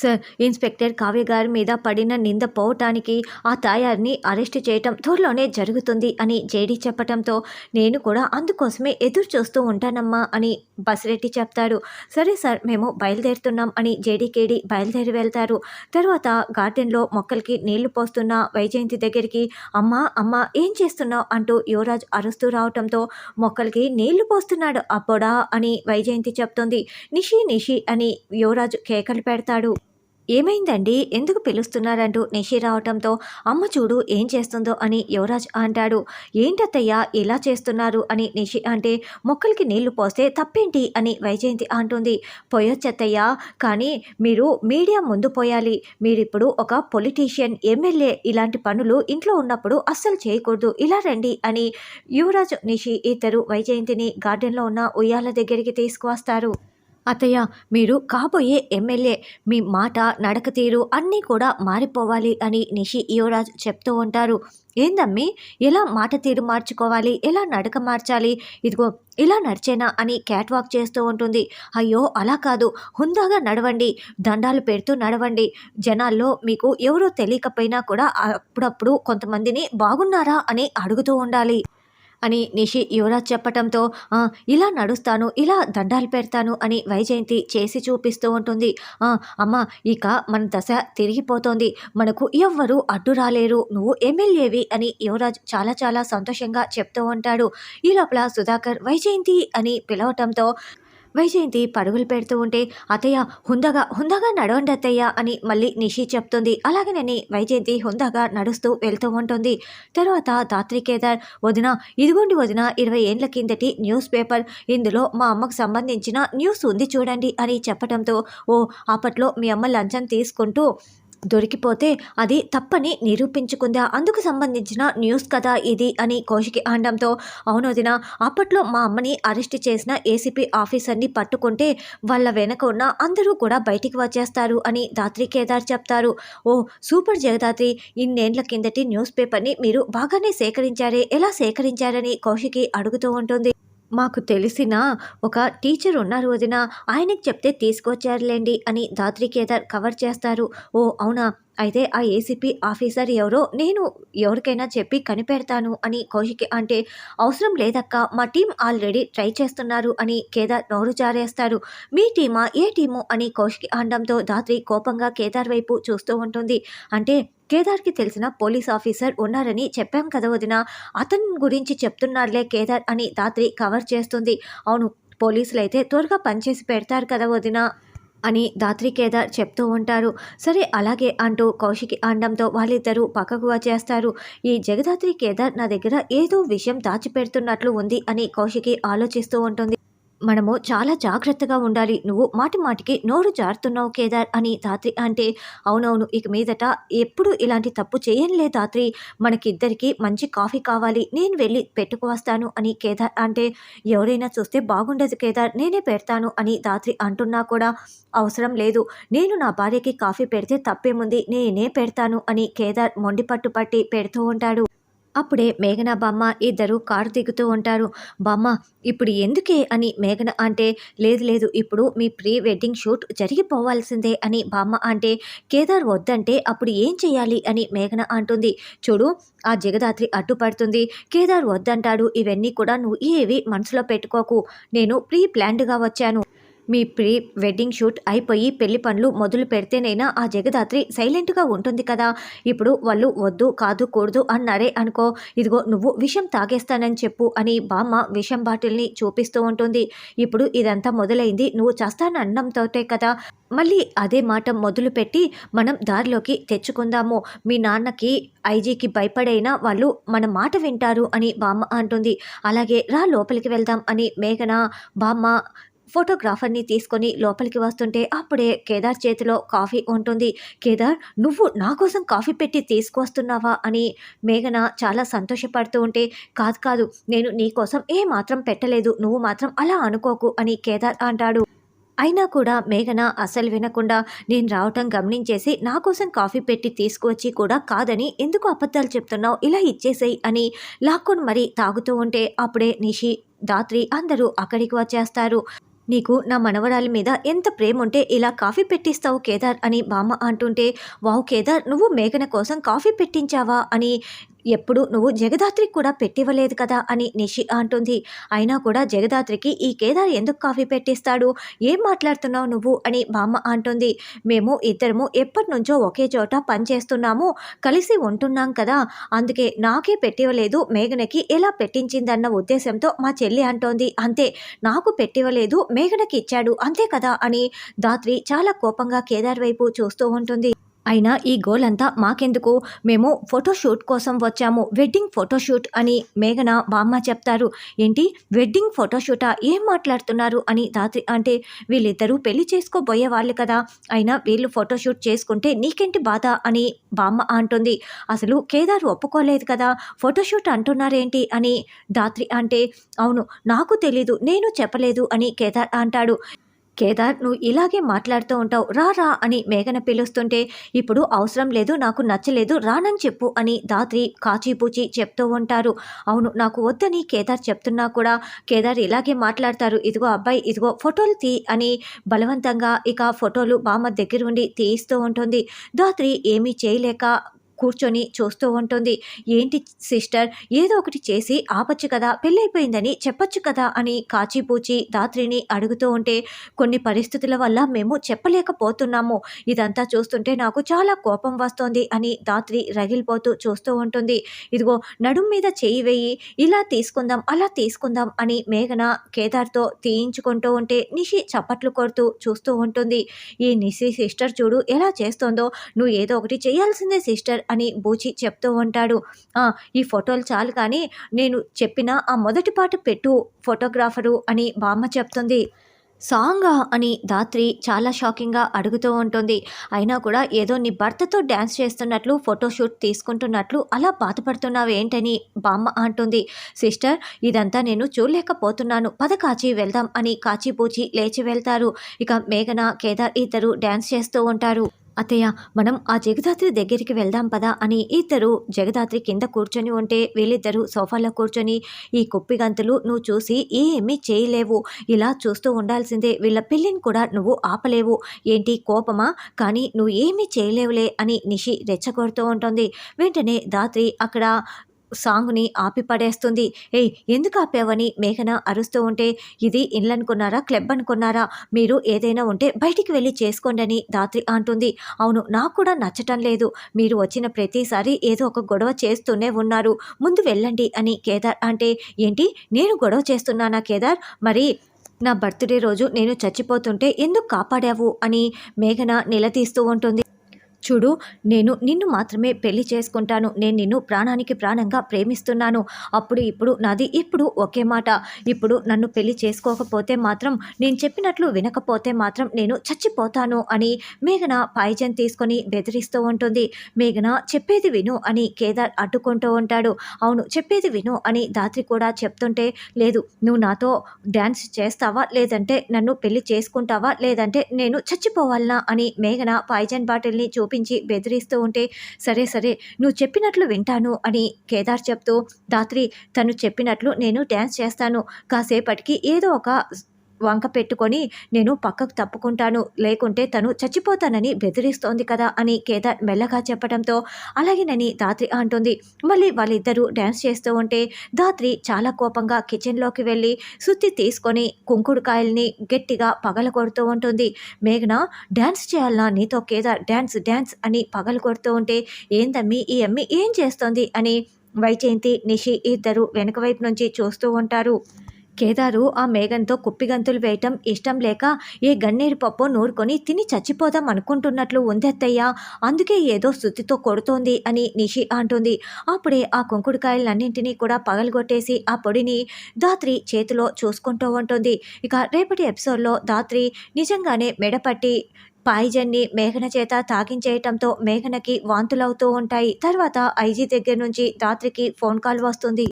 Sir inspector Kavya గారి మీద పడిన నింద పోవటానికి ఆ తాయారిని అరెస్ట్ చేయటం త్వరలోనే జరుగుతుంది అని జేడీ చెప్పటంతో నేను కూడా అందుకోసమే ఎదురు చూస్తూ ఉంటానమ్మా అని బసిరెడ్డి చెప్తాడు. సరే సార్ మేము బయలుదేరుతున్నాం అని జేడీకేడి బయలుదేరి వెళ్తారు. తర్వాత గార్డెన్లో మొక్కలకి నీళ్ళు పోస్తున్న వైజయంతి దగ్గరికి అమ్మా అమ్మ ఏం చేస్తున్నావు? అంటూ యువరాజ్ అరుస్తూ రావటంతో మొక్కలకి నీళ్ళు పోస్తున్నాడు అప్పుడా అని వైజయంతి చెప్తుంది. నిషి నిషి అని యువరాజు కేకలు పెడతాడు. ఏమైందండి? ఎందుకు పిలుస్తున్నారంటూ నిషి రావటంతో అమ్మ చూడు ఏం చేస్తుందో అని యువరాజ్ అంటాడు. ఏంటత్తయ్యా ఇలా చేస్తున్నారు అని నిషి అంటే మొక్కలకి నీళ్ళు పోస్తే తప్పేంటి అని వైజయంతి అంటుంది. పోయొచ్చత్తయ్యా కానీ మీరు మీడియా ముందు పోయాలి. మీరిప్పుడు ఒక పొలిటీషియన్ ఎమ్మెల్యే ఇలాంటి పనులు ఇంట్లో ఉన్నప్పుడు అస్సలు చేయకూడదు. ఇలా రండి అని యువరాజ్ నిషి ఇద్దరు వైజయంతిని గార్డెన్లో ఉన్న ఉయ్యాల దగ్గరికి తీసుకువస్తారు. అత్తయ్య మీరు కాబోయే ఎమ్మెల్యే మీ మాట నడక తీరు అన్నీ కూడా మారిపోవాలి అని నిషి యువరాజ్ చెప్తూ ఉంటారు. ఏందమ్మి? ఎలా మాట తీరు మార్చుకోవాలి? ఎలా నడక మార్చాలి? ఇదిగో ఇలా నడిచేనా అని క్యాట్ వాక్ చేస్తూ ఉంటుంది. అయ్యో అలా కాదు. హుందాగా నడవండి. దండాలు పెడుతూ నడవండి. జనాల్లో మీకు ఎవరో తెలియకపోయినా కూడా అప్పుడప్పుడు కొంతమందిని బాగున్నారా అని అడుగుతూ ఉండాలి. అని నిషి యువరాజ్ చెప్పటంతో ఇలా నడుస్తాను ఇలా దండాలు పెడతాను అని వైజయంతి చేసి చూపిస్తూ ఉంటుంది. అమ్మ ఇక మన దశ తిరిగిపోతోంది. మనకు ఎవ్వరూ అడ్డు రాలేరు. నువ్వు ఎమ్మెల్యేవి అని యువరాజ్ చాలా చాలా సంతోషంగా చెప్తూ ఉంటాడు. ఈ లోపల సుధాకర్ వైజయంతి అని పిలవటంతో వైజయంతి పరుగులు పెడుతూ ఉంటే అతయ్య హుందగా హుందగా నడవండి అత్తయ్య అని మళ్ళీ నిషి చెప్తుంది. అలాగనని వైజయంతి హుందగా నడుస్తూ వెళ్తూ ఉంటుంది. తర్వాత దాత్రి కేదార్ వదిన ఇదిగోండి వదిన ఇరవై ఏండ్ల కిందటి న్యూస్ పేపర్. ఇందులో మా అమ్మకు సంబంధించిన న్యూస్ ఉంది చూడండి అని చెప్పడంతో ఓ అప్పట్లో మీ అమ్మ లంచం తీసుకుంటూ దొరికిపోతే అది తప్పని నిరూపించుకుందా? అందుకు సంబంధించిన న్యూస్ కదా ఇది అని కౌశికి అనడంతో అవునోదిన అప్పట్లో మా అమ్మని అరెస్ట్ చేసిన ఏసీపీ ఆఫీసర్ని పట్టుకుంటే వాళ్ళ వెనక ఉన్న అందరూ కూడా బయటికి వచ్చేస్తారు అని దాత్రి కేదార్ చెప్తారు. ఓ సూపర్ జగదాత్రి ఇన్నేళ్ళ కిందటి న్యూస్ పేపర్ని మీరు బాగానే సేకరించారే. ఎలా సేకరించారని కౌశికి అడుగుతూ ఉంటుంది. మాకు తెలిసిన ఒక టీచర్ ఉన్నారు వదిన. ఆయనకి చెప్తే తీసుకొచ్చారులేండి అని దాత్రి కేదార్ కవర్ చేస్తారు. ఓ అవునా? అయితే ఆ ఏసీపీ ఆఫీసర్ ఎవరో నేను ఎవరికైనా చెప్పి కనిపెడతాను అని కౌశికి అంటే అవసరం లేదక్క మా టీం ఆల్రెడీ ట్రై చేస్తున్నారు అని కేదార్ నోరు జారేస్తారు మీ టీమా ఏ టీము? అని కౌశికి అనడంతో దాత్రి కోపంగా కేదార్ వైపు చూస్తూ ఉంటుంది. అంటే కేదార్కి తెలిసిన పోలీస్ ఆఫీసర్ ఉన్నారని చెప్పాం కదా వదిన అతని గురించి చెప్తున్నారులే కేదార్ అని దాత్రి కవర్ చేస్తుంది. అవును పోలీసులు అయితే త్వరగా పనిచేసి పెడతారు కదా వదిన. అని దాత్రి కేదార్ చెప్తూ ఉంటారు. సరే అలాగే అంటూ కౌశికి అనడంతో వాళ్ళిద్దరూ పక్కకు వచ్చేస్తారు. ఈ జగదాత్రి కేదార్ నా దగ్గర ఏదో విషయం దాచిపెడుతున్నట్లు ఉంది అని కౌశికి ఆలోచిస్తూ ఉంటుంది. మనము చాలా జాగ్రత్తగా ఉండాలి. నువ్వు మాటి మాటికి నోరు జారుతున్నావు కేదార్ అని ధాత్రి అంటే అవునవును ఇక మీదట ఎప్పుడు ఇలాంటి తప్పు చేయనులే ధాత్రి. మనకిద్దరికి మంచి కాఫీ కావాలి. నేను వెళ్ళి పెట్టుకు వస్తాను అని కేదార్ అంటే ఎవరైనా చూస్తే బాగుండదు కేదార్ నేనే పెడతాను అని ధాత్రి అంటున్నా కూడా అవసరం లేదు. నేను నా భార్యకి కాఫీ పెడితే తప్పేముంది? నేనే పెడతాను అని కేదార్ మొండి పట్టు పట్టి పెడుతూ ఉంటాడు. అప్పుడే మేఘన బామ్మ ఇద్దరు కారు దిగుతూ ఉంటారు. బామ్మ ఇప్పుడు ఎందుకే అని మేఘన అంటే లేదు లేదు ఇప్పుడు మీ ప్రీ వెడ్డింగ్ షూట్ జరిగిపోవాల్సిందే అని బామ్మ అంటే కేదార్ వద్దంటే అప్పుడు ఏం చేయాలి అని మేఘన అంటుంది. చూడు ఆ జగదాత్రి అడ్డుపడుతుంది. కేదార్ వద్దంటాడు. ఇవన్నీ కూడా నువ్వు ఏవి మనసులో పెట్టుకోకు. నేను ప్రీ ప్లాన్డ్గా వచ్చాను. మీ ప్రీ వెడ్డింగ్ షూట్ అయిపోయి పెళ్ళి పనులు మొదలు పెడితేనైనా ఆ జగదాత్రి సైలెంట్గా ఉంటుంది కదా. ఇప్పుడు వాళ్ళు వద్దు కాదు కూడదు అన్నారే అనుకో ఇదిగో నువ్వు విషం తాగేస్తానని చెప్పు అని బామ్మ విషం బాటిల్ని చూపిస్తూ ఉంటుంది. ఇప్పుడు ఇదంతా మొదలైంది నువ్వు చేస్తానన్నంతోటే కదా. మళ్ళీ అదే మాట మొదలుపెట్టి మనం దారిలోకి తెచ్చుకుందాము. మీ నాన్నకి ఐజీకి భయపడైనా వాళ్ళు మన మాట వింటారు అని బామ్మ అంటుంది. అలాగే రా లోపలికి వెళ్దాం అని మేఘన బామ్మ ఫోటోగ్రాఫర్ని తీసుకొని లోపలికి వస్తుంటే అప్పుడే కేదార్ చేతిలో కాఫీ ఉంటుంది. కేదార్ నువ్వు నా కోసం కాఫీ పెట్టి తీసుకొస్తున్నావా? అని మేఘన చాలా సంతోషపడుతూ ఉంటే కాదు కాదు నేను నీ కోసం ఏ మాత్రం పెట్టలేదు. నువ్వు మాత్రం అలా అనుకోకు అని కేదార్ అంటాడు. అయినా కూడా మేఘన అసలు వినకుండా నేను రావటం గమనించేసి నా కోసం కాఫీ పెట్టి తీసుకువచ్చి కూడా కాదని ఎందుకు అబద్ధాలు చెప్తున్నావు? ఇలా ఇచ్చేసేయి అని లాక్కొని మరీ తాగుతూ ఉంటే అప్పుడే నిషి దాత్రి అందరూ అక్కడికి వచ్చేస్తారు. నీకు నా మనవరాలి మీద ఎంత ప్రేమ ఉంటే ఇలా కాఫీ పెట్టిస్తావు కేదార్ అని బామ్మ అంటుంటే వావ్ కేదార్ నువ్వు మేఘన కోసం కాఫీ పెట్టించావా? అని ఎప్పుడు నువ్వు జగదాత్రికి కూడా పెట్టివ్వలేదు కదా అని నిషి అంటుంది. అయినా కూడా జగదాత్రికి ఈ కేదార్ ఎందుకు కాఫీ పెట్టిస్తాడు? ఏం మాట్లాడుతున్నావు నువ్వు? అని బామ్మ అంటుంది. మేము ఇద్దరము ఎప్పటి నుంచో ఒకే చోట పనిచేస్తున్నాము కలిసి ఉంటున్నాం కదా. అందుకే నాకే పెట్టివ్వలేదు. మేఘనకి ఎలా పెట్టించిందన్న ఉద్దేశంతో మా చెల్లి అంటోంది. అంతే నాకు పెట్టివ్వలేదు. మేఘనకి ఇచ్చాడు. అంతే కదా అని దాత్రి చాలా కోపంగా కేదార్ వైపు చూస్తూ ఉంటుంది. అయినా ఈ గోల్ అంతా మాకెందుకు? మేము ఫోటోషూట్ కోసం వచ్చాము. వెడ్డింగ్ ఫోటోషూట్ అని మేఘన బామ్మ చెప్తారు. ఏంటి? వెడ్డింగ్ ఫోటోషూటా? ఏం మాట్లాడుతున్నారు? అని దాత్రి అంటే వీళ్ళిద్దరూ పెళ్ళి చేసుకోబోయే వాళ్ళు కదా. అయినా వీళ్ళు ఫోటోషూట్ చేసుకుంటే నీకేంటి బాధ? అని బామ్మ అంటుంది. అసలు కేదార్ ఒప్పుకోలేదు కదా. ఫోటోషూట్ అంటున్నారేంటి? అని దాత్రి అంటే అవును నాకు తెలీదు నేను చెప్పలేదు అని కేదార్ అంటాడు. కేదార్ నువ్వు ఇలాగే మాట్లాడుతూ ఉంటావు. రా రా అని మేఘన పిలుస్తుంటే ఇప్పుడు అవసరం లేదు నాకు నచ్చలేదు రానని చెప్పు అని దాత్రి కాచిపూచి చెప్తూ ఉంటారు. అవును నాకు వద్దని కేదార్ చెప్తున్నా కూడా కేదార్ ఇలాగే మాట్లాడతారు. ఇదిగో అబ్బాయి ఇదిగో ఫోటోలు తీ అని బలవంతంగా ఇక ఫోటోలు బామ్మ దగ్గర ఉండి తీయిస్తూ ఉంటుంది. దాత్రి ఏమీ చేయలేక కూర్చొని చూస్తూ ఉంటుంది. ఏంటి సిస్టర్? ఏదో ఒకటి చేసి ఆపచ్చు కదా పెళ్ళైపోయిందని చెప్పొచ్చు కదా అని కాచిపూచి దాత్రిని అడుగుతూ ఉంటే కొన్ని పరిస్థితుల వల్ల మేము చెప్పలేకపోతున్నాము. ఇదంతా చూస్తుంటే నాకు చాలా కోపం వస్తోంది అని దాత్రి రగిలిపోతూ చూస్తూ ఉంటుంది. ఇదిగో నడుం మీద చేయి వేయి ఇలా తీసుకుందాం అలా తీసుకుందాం అని మేఘన కేదార్తో తీయించుకుంటూ ఉంటే నిషి చప్పట్లు కొడుతూ చూస్తూ ఉంటుంది. ఈ నిషి సిస్టర్ చూడు ఎలా చేస్తోందో నువ్వు ఏదో ఒకటి చేయాల్సిందే సిస్టర్ అని బూచి చెప్తూ ఉంటాడు. ఈ ఫోటోలు చాలు కానీ నేను చెప్పిన ఆ మొదటి పాట పెట్టు ఫోటోగ్రాఫరు అని బామ్మ చెప్తుంది. సాంగా అని దాత్రి చాలా షాకింగ్గా అడుగుతూ ఉంటుంది. అయినా కూడా ఏదో నీ భర్తతో డ్యాన్స్ చేస్తున్నట్లు ఫోటోషూట్ తీసుకుంటున్నట్లు అలా బాధపడుతున్నావు ఏంటని బామ్మ అంటుంది. సిస్టర్ ఇదంతా నేను చూడలేకపోతున్నాను. పద కాచి వెళ్దాం అని కాచిపూచి లేచి వెళ్తారు. ఇక మేఘన కేదార్ ఇద్దరు డ్యాన్స్ చేస్తూ ఉంటారు. అత్తయ్య మనం ఆ జగదాత్రి దగ్గరికి వెళ్దాం పదా అని ఇద్దరు జగదాత్రి కింద కూర్చొని ఉంటే వీళ్ళిద్దరూ సోఫాలో కూర్చొని ఈ కుప్పి గంతులు నువ్వు చూసి ఏమీ చేయలేవు. ఇలా చూస్తూ ఉండాల్సిందే. వీళ్ళ పెళ్ళిని కూడా నువ్వు ఆపలేవు. ఏంటి కోపమా? కానీ నువ్వు ఏమీ చేయలేవులే అని నిషి రెచ్చగొడుతూ ఉంటుంది. వెంటనే దాత్రి అక్కడ సాంగ్ని ఆపి పడేస్తుంది ఏయ్ ఎందుకు ఆపావని మేఘన అరుస్తూ ఉంటే ఇది ఇల్లు అనుకున్నారా క్లబ్ అనుకున్నారా మీరు ఏదైనా ఉంటే బయటికి వెళ్ళి చేసుకోండి అని దాత్రి అంటుంది. అవును నాకు కూడా నచ్చటం లేదు. మీరు వచ్చిన ప్రతిసారి ఏదో ఒక గొడవ చేస్తూనే ఉన్నారు. ముందు వెళ్ళండి అని కేదార్ అంటే ఏంటి? నేను గొడవ చేస్తున్నానా కేదార్? మరి నా బర్త్డే రోజు నేను చచ్చిపోతుంటే ఎందుకు కాపాడావు? అని మేఘన నిలదీస్తూ ఉంటుంది. చూడు నేను నిన్ను మాత్రమే పెళ్ళి చేసుకుంటాను. నేను నిన్ను ప్రాణానికి ప్రాణంగా ప్రేమిస్తున్నాను. అప్పుడు ఇప్పుడు నాది ఇప్పుడు ఒకే మాట. ఇప్పుడు నన్ను పెళ్ళి చేసుకోకపోతే మాత్రం నేను చెప్పినట్లు వినకపోతే మాత్రం నేను చచ్చిపోతాను అని మేఘన పాయిజన్ తీసుకొని బెదిరిస్తూ ఉంటుంది. మేఘన చెప్పేది విను అని కేదార్ అడ్డుకుంటూ ఉంటాడు. అవును చెప్పేది విను అని దాత్రి కూడా చెప్తుంటే లేదు నువ్వు నాతో డ్యాన్స్ చేస్తావా? లేదంటే నన్ను పెళ్ళి చేసుకుంటావా? లేదంటే నేను చచ్చిపోవాలనా? అని మేఘన పాయిజన్ బాటిల్ని చూ చూపించి బెదిరిస్తూ ఉంటే సరే సరే నువ్వు చెప్పినట్లు వింటాను అని కేదార్ చెప్తూ దాత్రి తను చెప్పినట్లు నేను డ్యాన్స్ చేస్తాను. కాసేపటికి ఏదో ఒక వంక పెట్టుకొని నేను పక్కకు తప్పుకుంటాను లేకుంటే తను చచ్చిపోతానని బెదిరిస్తోంది కదా అని కేదార్ మెల్లగా చెప్పడంతో అలాగేనని దాత్రి అంటుంది. మళ్ళీ వాళ్ళిద్దరూ డ్యాన్స్ చేస్తూ ఉంటే దాత్రి చాలా కోపంగా కిచెన్లోకి వెళ్ళి సుత్తి తీసుకొని కుంకుడుకాయల్ని గట్టిగా పగల కొడుతూ ఉంటుంది. మేఘన డ్యాన్స్ చేయాలన్నా నీతో కేదార్? డ్యాన్స్ డ్యాన్స్ అని పగల కొడుతూ ఉంటే ఏందమ్మి ఈ అమ్మి ఏం చేస్తోంది? అని వైజయంతి నిషి ఇద్దరు వెనుక వైపు నుంచి చూస్తూ ఉంటారు. కేదారు ఆ మేఘంతో కుప్పిగంతులు వేయటం ఇష్టం లేక ఏ గన్నేరు పప్పు నూరుకొని తిని చచ్చిపోదాం అనుకుంటున్నట్లు ఉందెత్తయ్యా అందుకే ఏదో శుద్ధితో కొడుతోంది అని నిషి అంటుంది. అప్పుడే ఆ కుంకుడుకాయలన్నింటినీ కూడా పగలగొట్టేసి ఆ పొడిని దాత్రి చేతిలో చూసుకుంటూ ఉంటుంది. ఇక రేపటి ఎపిసోడ్లో దాత్రి నిజంగానే మెడపట్టి పాయిజన్ని మేఘన చేత తాగించేయటంతో మేఘనకి వాంతులవుతూ ఉంటాయి. తర్వాత ఐజీ దగ్గర నుంచి దాత్రికి ఫోన్ కాల్ వస్తుంది.